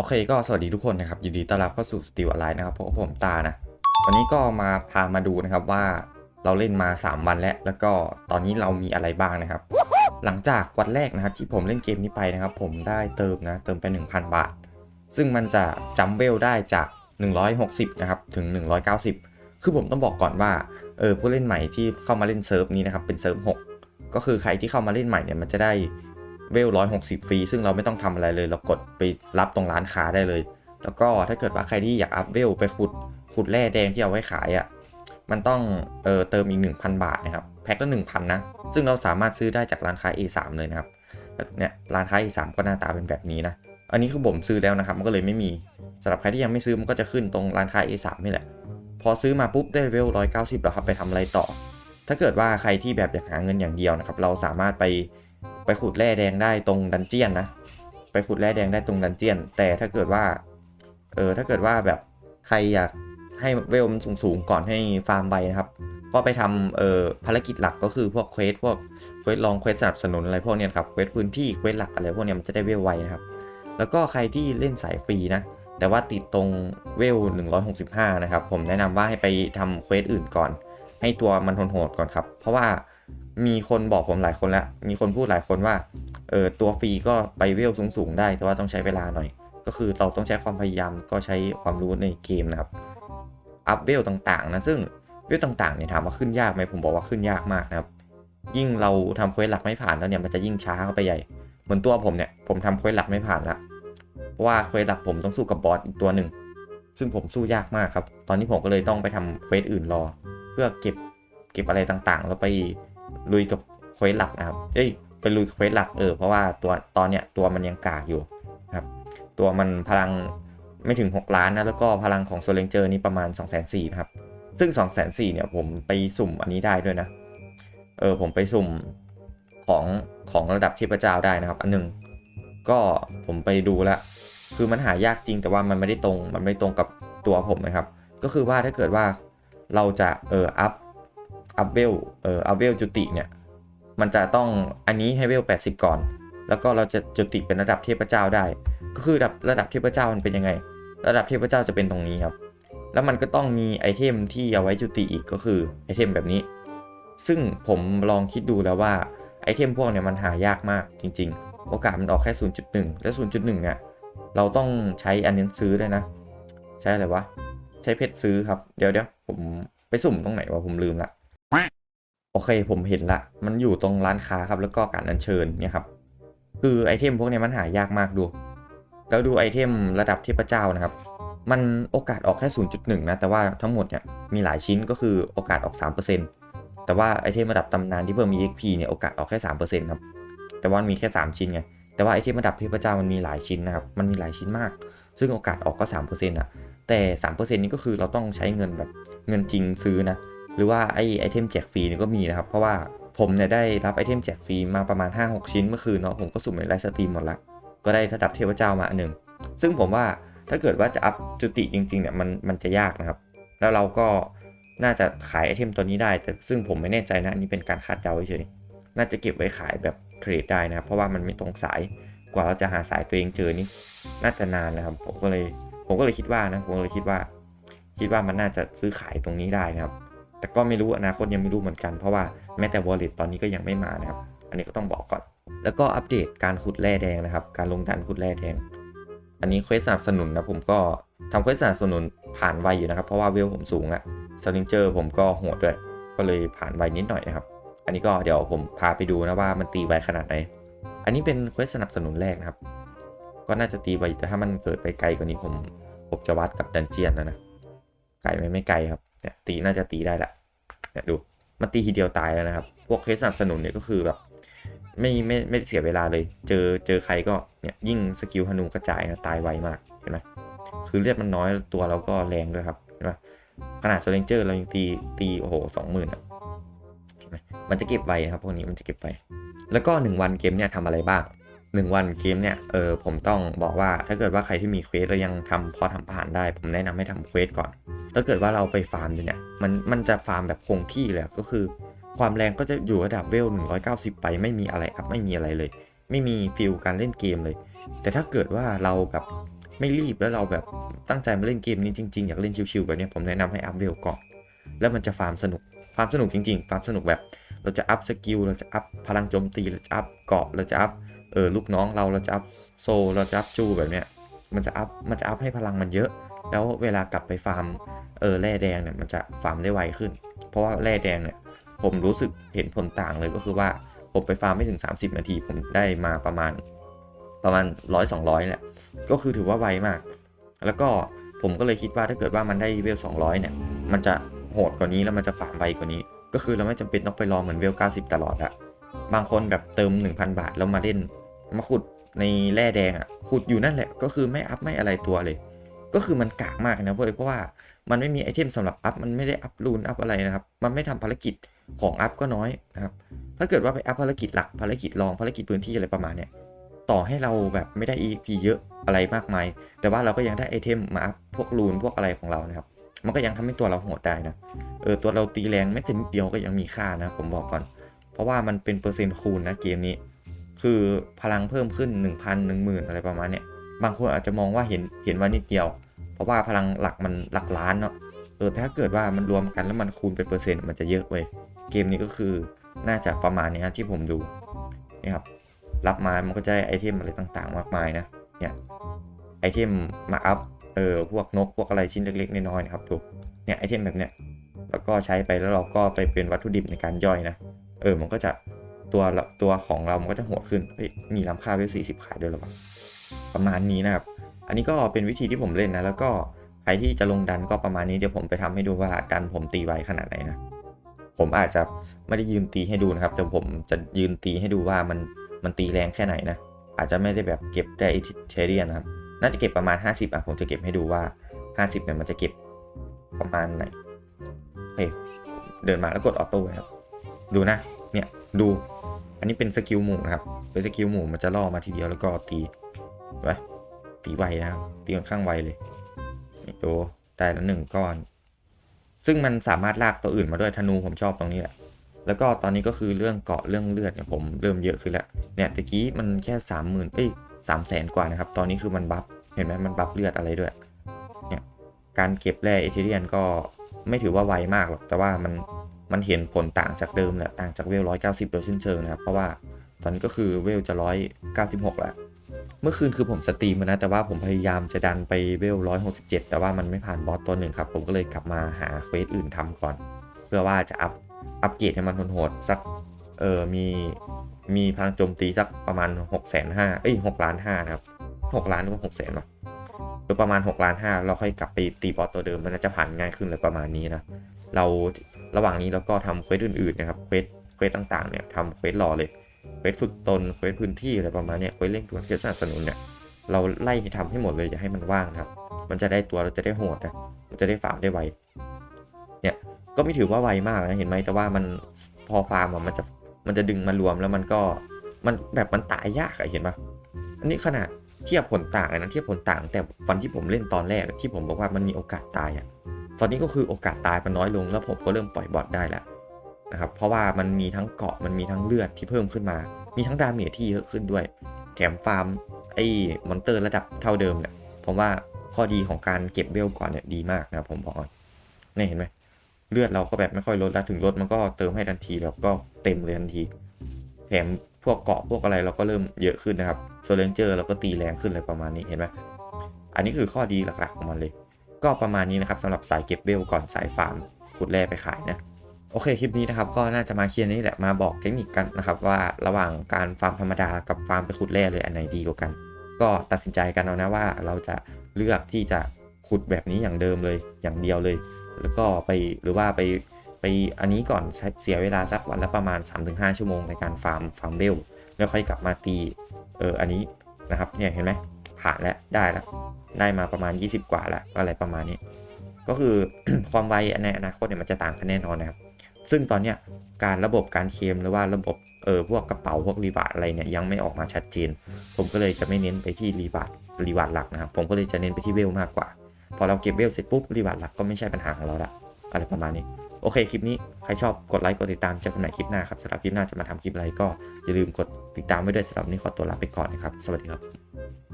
โอเคก็สวัสดีทุกคนนะครับ ยินดีต้อนรับเข้าสู่สติวอะไรนะครับพบกับผมตานะ วันนี้ก็มาพามาดูนะครับว่าเราเล่นมา 3 วันแล้ว แล้วก็ตอนนี้เรามีอะไรบ้างนะครับ หลังจากวันแรกนะครับที่ผมเล่นเกมนี้ไปนะครับ ผมได้เติมนะเติมไป 1,000 บาท ซึ่งมันจะจัมเบลได้จาก 160 นะครับ ถึง 190 คือผมต้องบอกก่อนว่าเออผู้เล่นใหม่ที่เข้ามาเล่นเซิร์ฟนี้นะครับเป็นเซิร์ฟ6ก็คือใครที่เข้ามาเล่นใหม่เนี่ยมันจะได้ เวลร้อยหกสิบฟรีซึ่งเราไม่ต้องทำอะไรเลย เรากดไปรับตรงร้านค้าได้เลย แล้วก็ถ้าเกิดว่าใครที่อยากอัพเวลไปขุดขุดแร่แดงที่เอาไว้ขายอะ่ะมันต้องเออเติมอีก 1,000 บาทนะครับแพ็คละ1,000นะซึ่งเราสามารถซื้อได้จากร้านค้า A3 เลยนะครับเนี่ยร้านค้า A3 ก็หน้าตาเป็นแบบนี้นะอันนี้คือผมซื้อแล้วนะครับ มันก็เลยไม่มีสำหรับใครที่ยังไม่ซื้อมันก็จะขึ้นตรงร้านค้า A3 นี่แหละ พอซื้อมาปุ๊บได้เวล190แล้วครับไปทำอะไรต่อ ถ้าเกิดว่าใครที่แบบอยากหาเงินอย่างเดียวนะครับ เราสามารถไป ไปขุดแร่แดงได้ตรงดันเจียนนะ ไปขุดแร่แดงได้ตรงดันเจียน แต่ถ้าเกิดว่า เออถ้าเกิดว่าแบบใครอยากให้เวลมันสูงๆก่อนให้ฟาร์มใบนะครับ ก็ไปทำเอ่อภารกิจหลักก็คือพวกเควสพวกเควสลองเควสสนับสนุนอะไรพวกเนี้ยครับเควสพื้นที่เควสหลักอะไรพวกเนี้ยมันจะได้เวลไวนะครับ แล้วก็ใครที่เล่นสายฟรีนะแต่ว่าติดตรงเวล 165 นะครับ ผมแนะนำว่าให้ไปทำเควสอื่นก่อน ให้ตัวมันโหดก่อนครับ เพราะว่า มีคนบอกผมหลายคนแล้ว มีคนพูดหลายคนว่า เออตัวฟรีก็ไปเวลสูงๆ ได้ แต่ว่าต้องใช้เวลาหน่อย ก็คือเราต้องใช้ความพยายามก็ใช้ความรู้ในเกมนะครับ อัพเวลต่างๆ นะ ซึ่งเวลต่างๆเนี่ยถามว่าขึ้นยากไหมผมบอกว่าขึ้นยากมากนะครับ ยิ่งเราทำเควสหลักไม่ผ่านแล้วเนี่ยมันจะยิ่งช้าเข้าไปใหญ่ เหมือนตัวผมเนี่ยผมทำเควสหลักไม่ผ่านละเพราะว่าเควสหลักผมต้องสู้กับบอสอีกตัวหนึ่ง ซึ่งผมสู้ยากมากครับ ตอนนี้ผมก็เลยต้องไปทำเควสอื่นรอ เพื่อเก็บเก็บอะไรต่างๆ แล้วไป ลุยกับเควสหลักนะครับเอ้ยไปลุยเควสหลักเออเพราะว่าตัวตอนเนี้ยตัวมันยังกากอยู่ครับตัวมันพลังไม่ถึง 6 ล้านนะแล้วก็พลังของโซเลนเจอร์นี่ประมาณ 2 4 0 0 0นะครับ ซึ่ง 2 4 0 0 0เนี่ยผมไปสุ่มอันนี้ได้ด้วยนะ เออผมไปสุ่มของของระดับเทพเจ้าได้นะครับ อันหนึ่งก็ผมไปดูแล้วคือมันหายากจริงแต่ว่ามันไม่ได้ตรง มันไม่ตรงกับตัวผมนะครับ ก็คือว่าถ้าเกิดว่าเราจะเอออัพ อัพเวลเอออัพเวลจุติเนี่ยมันจะต้องอันนี้ให้เวล 80 ก่อน แล้วก็เราจะจุติเป็นระดับเทพเจ้าได้ ก็คือระดับระดับเทพเจ้ามันเป็นยังไง ระดับเทพเจ้าจะเป็นตรงนี้ครับ แล้วมันก็ต้องมีไอเทมที่เอาไว้จุติอีกก็คือไอเทมแบบนี้ ซึ่งผมลองคิดดูแล้วว่าไอเทมพวกเนี่ยมันหายากมากจริง ๆ โอกาสมันออกแค่ 0.1 และ 0.1 เนี่ยเราต้องใช้อันนี้ซื้อด้วยนะ ใช้อะไรวะ ใช้เพชรซื้อครับ เดี๋ยวเดี๋ยวผมไปสุ่มตรงไหนวะผมลืมละ โอเคผมเห็นละ มันอยู่ตรงร้านค้าครับแล้วก็การอัญเชิญเนี่ยครับ คือไอเทมพวกนี้มันหายากมากดู แล้วดูไอเทมระดับเทพเจ้านะครับ มันโอกาสออกแค่ 0.1 นะ แต่ว่าทั้งหมดเนี่ยมีหลายชิ้นก็คือโอกาสออก 3%แต่ว่าไอเทมระดับตำนานที่เพิ่มมี XP เนี่ยโอกาสออกแค่3%ครับ แต่ว่ามีแค่ 3 ชิ้นไง แต่ว่าไอเทมระดับเทพเจ้ามันมีหลายชิ้นนะครับ มันมีหลายชิ้นมาก ซึ่งโอกาสออกก็3%อะ แต่3%นี้ก็คือเราต้องใช้เงินแบบเงินจริงซื้อนะ หรือว่าไอไอเทมแจกฟรีนี่ก็มีนะครับ เพราะว่าผมเนี่ยได้รับไอเทมแจกฟรีมาประมาณ 5-6 ชิ้นเมื่อคืนเนาะผมก็สุ่มในไลฟ์สตรีมหมดละก็ได้ระดับเทพเจ้ามาอันหนึ่งซึ่งผมว่าถ้าเกิดว่าจะอัพจุติจริงๆเนี่ยมันมันจะยากนะครับ แล้วเราก็น่าจะขายไอเทมตัวนี้ได้ แต่ซึ่งผมไม่แน่ใจนะอันนี้เป็นการคาดเดาเฉยน่าจะเก็บไว้ขายแบบเทรดได้นะครับ เพราะว่ามันไม่ตรงสายกว่าเราจะหาสายตัวเองเจอนี่น่าจะนานนะครับ ผมก็เลยผมก็เลยคิดว่านะผมก็เลยคิดว่า คิดว่ามันน่าจะซื้อขายตรงนี้ได้นะครับ แต่ก็ไม่รู้อนาคตยังไม่รู้เหมือนกันเพราะว่าแม้แต่ wallet ตอนนี้ก็ยังไม่มานะครับ อันนี้ก็ต้องบอกก่อน แล้วก็อัปเดตการขุดแร่แดงนะครับ การลงดันขุดแร่แดง อันนี้เควสสนับสนุนนะผมก็ทำเควสสนับสนุนผ่านไวอยู่นะครับ เพราะว่าเวลผมสูงอะสลิงเจอร์ผมก็โหดด้วย ก็เลยผ่านไวนิดหน่อยนะครับ อันนี้ก็เดี๋ยวผมพาไปดูนะว่ามันตีไวขนาดไหน อันนี้เป็นเควสสนับสนุนแรกนะครับ ก็น่าจะตีไวแต่ถ้ามันเกิดไปไกลกว่านี้ผมผมจะวัดกับดันเจียนนะนะ ไกลไหมไม่ไกลครับ เนี่ยตีน่าจะตีได้ละเนี่ยดูมันตีทีเดียวตายแล้วนะครับ พวกเคสสนับสนุนเนี่ยก็คือแบบ ไม่ไม่ไม่เสียเวลาเลย เจอเจอใครก็เนี่ยยิ่งสกิลธนูกระจายนะตายไวมากเห็นไหมคือเลือดมันน้อยตัวเราก็แรงด้วยครับเห็นไหมขนาดโซเลนเจอร์เรายังตีตีโอ้โหสองหมื่นอะเห็นไหมมันจะเก็บไวนะครับพวกนี้มันจะเก็บไวแล้วก็หนึ่งวันเกมเนี่ยทำอะไรบ้าง หนึ่งวันเกมเนี่ยเออผมต้องบอกว่าถ้าเกิดว่าใครที่มีเควสแล้วยังทำพอทำผ่านได้ ผมแนะนำให้ทำเควสก่อนถ้าเกิดว่าเราไปฟาร์มดูเนี่ยมันมันจะฟาร์มแบบคงที่เลยอะก็คือ ความแรงก็จะอยู่ระดับเวล 190 ไปไม่มีอะไรอัพไม่มีอะไรเลย ไม่มีฟิลการเล่นเกมเลย แต่ถ้าเกิดว่าเราแบบไม่รีบแล้วเราแบบตั้งใจมาเล่นเกมนี้จริงๆอยากเล่นชิวๆแบบเนี้ยผมแนะนำให้อัพเวลก่อนแล้วมันจะฟาร์มสนุกฟาร์มสนุกจริงๆฟาร์มสนุกแบบ เราจะอัพสกิลเราจะอัพพลังโจมตีเราจะอัพเกาะเราจะอัพ เออลูกน้องเราเราจะอัพโซเราจะอัพจูแบบเนี้ยมันจะอัพมันจะอัพให้พลังมันเยอะ แล้วเวลากลับไปฟาร์มเออแร่แดงเนี่ยมันจะฟาร์มได้ไวขึ้น เพราะว่าแร่แดงเนี่ยผมรู้สึกเห็นผลต่างเลยก็คือว่าผมไปฟาร์มไม่ถึง 30 นาที ผมได้มาประมาณประมาณร้อยสองร้อยแหละก็คือถือว่าไวมาก แล้วก็ผมก็เลยคิดว่าถ้าเกิดว่ามันได้เวล200เนี่ยมันจะโหดกว่านี้แล้วมันจะฟาร์มไวกว่านี้ ก็คือเราไม่จำเป็นต้องไปรอเหมือนเวล90ตลอดอะบางคนแบบเติม 1,000 บาทแล้วมาเล่น มาขุดในแร่แดงอะขุดอยู่นั่นแหละก็คือไม่อัพไม่อะไรตัวเลย ก็คือมันกากมากนะเว้ยเพราะว่ามันไม่มีไอเทมสำหรับอัพมันไม่ได้อัพรูนอัพอะไรนะครับ มันไม่ทำภารกิจของอัพก็น้อยนะครับ ถ้าเกิดว่าไปอัพภารกิจหลักภารกิจรองภารกิจพื้นที่อะไรประมาณเนี้ยต่อให้เราแบบไม่ได้ EP เยอะอะไรมากมาย แต่ว่าเราก็ยังได้ไอเทมมาอัพพวกรูนพวกอะไรของเรานะครับ มันก็ยังทำให้ตัวเราโหดได้นะ เออตัวเราตีแรงไม่ถึงเดียวก็ยังมีค่านะ ผมบอกก่อน เพราะว่ามันเป็นเปอร์เซ็นต์คูณนะเกมนี้ คือพลังเพิ่มขึ้น 1,000 10,000 อะไรประมาณเนี้ยบางคนอาจจะมองว่าเห็นเห็นว่านิดเดียว เพราะว่าพลังหลักมันหลักล้านเนาะเออแต่ถ้าเกิดว่ามันรวมกันแล้วมันคูณเป็นเปอร์เซ็นต์มันจะเยอะเว้ยเกมนี้ก็คือน่าจะประมาณนี้ที่ผมดูนี่ครับรับมามันก็จะได้ไอเทมอะไรต่างๆ มากมายนะเนี่ยไอเทมมาอัพเออพวกนกพวกอะไรชิ้นเล็กๆน้อยๆนะครับดูเนี่ยไอเทมแบบเนี้ยแล้วก็ใช้ไปแล้วเราก็ไปเป็นวัตถุดิบในการย่อยนะ เออมันก็จะ ตัวตัวของเรามันก็จะโหดขึ้นเฮ้ยมีราคาเวลสี่สิบขายด้วยหรอวะประมาณนี้นะครับ อันนี้ก็เป็นวิธีที่ผมเล่นนะ แล้วก็ใครที่จะลงดันก็ประมาณนี้เดี๋ยวผมไปทำให้ดูว่าดันผมตีไวขนาดไหนนะ ผมอาจจะไม่ได้ยืนตีให้ดูนะครับแต่ผมจะยืนตีให้ดูว่ามันมันตีแรงแค่ไหนนะ อาจจะไม่ได้แบบเก็บได้เทเรียนนะครับ น่าจะเก็บประมาณ 50อะผมจะเก็บให้ดูว่า 50เนี่ยมันจะเก็บประมาณไหนโอเคเดินมาแล้วกดออโต้ครับ ดูนะ เนี่ย ดู อันนี้เป็นสกิลหมู่นะครับเป็นสกิลหมู่มันจะล่อมาทีเดียวแล้วก็ตีไปตีไวนะครับตีค่อนข้างไวเลยดูได้แล้วหนึ่งก้อน ซึ่งมันสามารถลากตัวอื่นมาด้วยธนูผมชอบตรงนี้แหละแล้วก็ตอนนี้ก็คือเรื่องเกาะเรื่องเลือดเนี่ยผมเริ่มเยอะขึ้นแล้วเนี่ยตะกี้มันแค่สามหมื่นเอ้ยสามแสนกว่านะครับ ตอนนี้คือมันบัฟเห็นไหมมันบัฟเลือดอะไรด้วยเนี่ยการเก็บแร่เอทิเรียนก็ไม่ถือว่าไวมากหรอกแต่ว่ามัน มันเห็นผลต่างจากเดิมแหละต่างจากเวลร้อยเก้าสิบโดยสิ้นเชิงนะครับ เพราะว่าตอนนี้ก็คือเวลจะร้อยเก้าสิบหกแล้ว เมื่อคืนคือผมสตรีมมานะ แต่ว่าผมพยายามจะดันไปเวลร้อยหกสิบเจ็ดแต่ว่ามันไม่ผ่านบอสตัวหนึ่งครับ ผมก็เลยกลับมาหาเควสอื่นทำก่อน เพื่อว่าจะอัพอัปเกรดให้มันโหดสักเออมีมีพลังโจมตีสักประมาณ6กแสนห้าเอ้ยหกล้านห้านะครับหกล้านหรือหกแสนวะหรือประมาณ6ล้านห้าเราค่อยกลับไปตีบอสตัวเดิมมันจะผ่านง่ายขึ้นเลยประมาณนี้นะ เรา ระหว่างนี้เราก็ทำเควสอื่นๆนะครับเควสเควสต่างๆเนี่ยทำเควสรอเลยเควสฝึกตนเควสพื้นที่อะไรประมาณเนี้ยเควสเร่งด่วนเควสสนับสนุนเนี่ยเราไล่ทำให้หมดเลยอย่าให้มันว่างนะครับ มันจะได้ตัวเราจะได้โหดนะมันจะได้ฟาร์มได้ไวเนี่ยก็ไม่ถือว่าไวมากนะเห็นไหมแต่ว่ามันพอฟาร์มมันจะมันจะดึงมารวมแล้วมันก็มันแบบมันตายยากอะเห็นปะอันนี้ขนาดเทียบผลต่างนะเทียบผลต่าง แต่วันที่ผมเล่นตอนแรกที่ผมบอกว่ามันมีโอกาสตายอะ ตอนนี้ก็คือโอกาสตายมันน้อยลง แล้วผมก็เริ่มปล่อยบอทได้แล้วนะครับ เพราะว่ามันมีทั้งเกาะมันมีทั้งเลือดที่เพิ่มขึ้นมา มีทั้งดาเมจที่เยอะขึ้นด้วย แถมฟาร์มไอ้มอนเตอร์ระดับเท่าเดิมเนี่ยผมว่าข้อดีของการเก็บเวลก่อนเนี่ยดีมากนะผมบอกก่อนนี่เห็นไหมเลือดเราก็แบบไม่ค่อยลดแล้วถึงลดมันก็เติมให้ทันทีแบบก็เต็มเลยทันที แถมพวกเกาะพวกอะไรเราก็เริ่มเยอะขึ้นนะครับโซเลนเจอร์เราก็ตีแรงขึ้นเลยประมาณนี้เห็นไหมอันนี้คือข้อดีหลักๆของมันเลย ก็ประมาณนี้นะครับสำหรับสายเก็บเวลก่อนสายฟาร์มขุดแร่ไปขายนะโอเคคลิปนี้นะครับก็น่าจะมาเคลียร์นี่แหละมาบอกเทคนิคกันนะครับว่าระหว่างการฟาร์มธรรมดากับฟาร์มไปขุดแร่เลยอันไหนดีกว่ากัน ก็ตัดสินใจกันเอานะว่าเราจะเลือกที่จะขุดแบบนี้อย่างเดิมเลยอย่างเดียวเลย แล้วก็ไปหรือว่าไปไปอันนี้ก่อนเสียเวลาสักวันละประมาณ 3-5 ชั่วโมงในการฟาร์มฟาร์มเบลแล้วค่อยกลับมาตีเอออันนี้นะครับเนี่ยเห็นไหม ผ่านแล้วได้แล้วได้มาประมาณ 20 กว่าแล้วอะไรประมาณนี้ ก็คือความไวในอนาคตเนี่ยมันจะต่างกันแน่นอนนะครับ ซึ่งตอนเนี้ยการระบบการเคลมหรือว่าระบบเออพวกกระเป๋าพวกรีวาร์ดอะไรเนี่ยยังไม่ออกมาชัดเจน ผมก็เลยจะไม่เน้นไปที่รีวาร์ดรีวาร์ดหลักนะครับ ผมก็เลยจะเน้นไปที่เวลมากกว่า พอเราเก็บเวลเสร็จปุ๊บรีวาร์ดหลักก็ไม่ใช่ปัญหาของเราละอะไรประมาณนี้โอเค คลิปนี้ ใครชอบกดไลค์ กดติดตามเจอกันใหม่คลิปหน้าครับสำหรับคลิปหน้าจะมาทำคลิปอะไรก็อย่าลืมกดติดตามไว้ด้วยสำหรับวันนี้ขอตัวลาไปก่อนนะครับ สวัสดีครับ